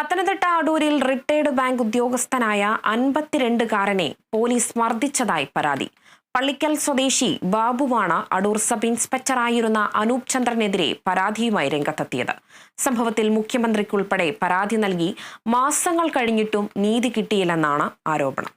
പത്തനംതിട്ട അടൂരിൽ retired bank ഉദ്യോഗസ്ഥനായ അൻപത്തിരണ്ടുകാരനെ police മർദ്ദിച്ചതായി പരാതി. പള്ളിക്കൽ സ്വദേശി ബാബുവാണ് അടൂർ സബ് ഇൻസ്പെക്ടറായിരുന്ന അനൂപ് ചന്ദ്രനെതിരെ പരാതിയുമായി രംഗത്തെത്തിയത്. സംഭവത്തിൽ മുഖ്യമന്ത്രിക്കുൾപ്പെടെ പരാതി നൽകി മാസങ്ങൾ കഴിഞ്ഞിട്ടും നീതി കിട്ടിയില്ലെന്നാണ് ആരോപണം.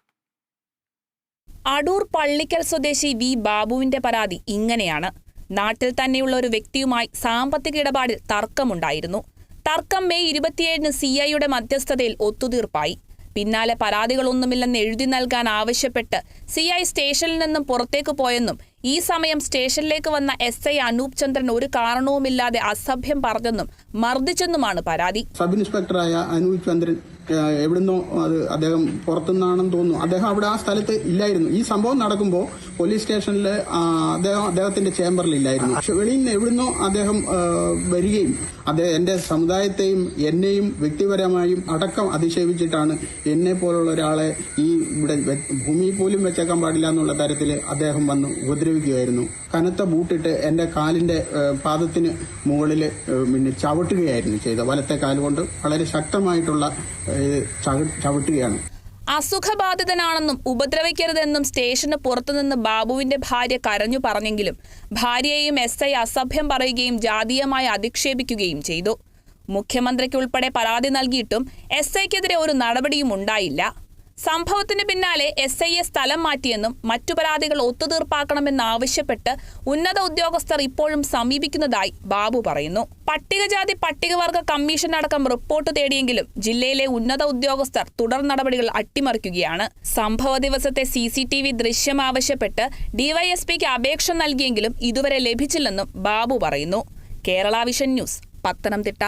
അടൂർ പള്ളിക്കൽ സ്വദേശി വി ബാബുവിന്റെ പരാതി ഇങ്ങനെയാണ്. നാട്ടിൽ തന്നെയുള്ള ഒരു വ്യക്തിയുമായി സാമ്പത്തിക ഇടപാടിൽ തർക്കമുണ്ടായിരുന്നു. തർക്കം മെയ് ഇരുപത്തിയേഴിന് സി ഐയുടെ മധ്യസ്ഥതയിൽ ഒത്തുതീർപ്പായി. പിന്നാലെ പരാതികളൊന്നുമില്ലെന്ന് എഴുതി നൽകാൻ ആവശ്യപ്പെട്ട് സി ഐ സ്റ്റേഷനിൽ നിന്നും പുറത്തേക്ക് പോയെന്നും ഈ സമയം സ്റ്റേഷനിലേക്ക് വന്ന എസ് ഐ അനൂപ് ചന്ദ്രൻ ഒരു കാരണവുമില്ലാതെ അസഭ്യം പറഞ്ഞെന്നും മർദ്ദിച്ചെന്നുമാണ് പരാതി. സബ് ഇൻസ്പെക്ടറായ അനൂപ് ചന്ദ്രൻ എവിടുന്നോ അത് അദ്ദേഹം പുറത്തുനിന്നാണെന്ന് തോന്നുന്നു. അദ്ദേഹം അവിടെ ആ സ്ഥലത്ത് ഇല്ലായിരുന്നു. ഈ സംഭവം നടക്കുമ്പോൾ പോലീസ് സ്റ്റേഷനിൽ അദ്ദേഹം അദ്ദേഹത്തിന്റെ ചേംബറിൽ ഇല്ലായിരുന്നു. പക്ഷെ വെളിയിൽ നിന്ന് എവിടുന്നോ അദ്ദേഹം വരികയും അദ്ദേഹം എന്റെ സമുദായത്തെയും എന്നെയും വ്യക്തിപരമായും അടക്കം അധിക്ഷേപിച്ചിട്ടാണ് എന്നെ പോലുള്ള ഒരാളെ ഈ ഇവിടെ ഭൂമി പോലും വെച്ചേക്കാൻ പാടില്ല എന്നുള്ള തരത്തിൽ അദ്ദേഹം വന്ന് ഉപദ്രവിക്കുകയായിരുന്നു. കനത്ത ബൂട്ടിട്ട് എന്റെ കാലിന്റെ പാദത്തിന് മുകളിൽ പിന്നെ ചവിട്ടുകയായിരുന്നു ചെയ്ത വലത്തെ കാലുകൊണ്ട്. വളരെ ശക്തമായിട്ടുള്ള ചവിട്ടുകയാണ്. അസുഖബാധിതനാണെന്നും ഉപദ്രവിക്കരുതെന്നും സ്റ്റേഷന് പുറത്തുനിന്ന് ബാബുവിന്റെ ഭാര്യ കരഞ്ഞു പറഞ്ഞെങ്കിലും ഭാര്യയെയും എസ് ഐ അസഭ്യം പറയുകയും ജാതീയമായി അധിക്ഷേപിക്കുകയും ചെയ്തു. മുഖ്യമന്ത്രിക്കുൾപ്പെടെ പരാതി നൽകിയിട്ടും എസ് ഐക്കെതിരെ ഒരു നടപടിയും ഉണ്ടായില്ല. സംഭവത്തിന് പിന്നാലെ എസ് ഐ എ സ്ഥലം മാറ്റിയെന്നും മറ്റു പരാതികൾ ഒത്തുതീർപ്പാക്കണമെന്നാവശ്യപ്പെട്ട് ഉന്നത ഉദ്യോഗസ്ഥർ ഇപ്പോഴും സമീപിക്കുന്നതായി ബാബു പറയുന്നു. പട്ടികജാതി പട്ടികവർഗ കമ്മീഷൻ അടക്കം റിപ്പോർട്ട് തേടിയെങ്കിലും ജില്ലയിലെ ഉന്നത ഉദ്യോഗസ്ഥർ തുടർ നടപടികൾ അട്ടിമറിക്കുകയാണ്. സംഭവ ദിവസത്തെ സി സി ടി വി ദൃശ്യം ആവശ്യപ്പെട്ട് ഡിവൈഎസ്പിക്ക് അപേക്ഷ നൽകിയെങ്കിലും ഇതുവരെ ലഭിച്ചില്ലെന്നും ബാബു പറയുന്നു. Kerala vision news Pathanamthitta.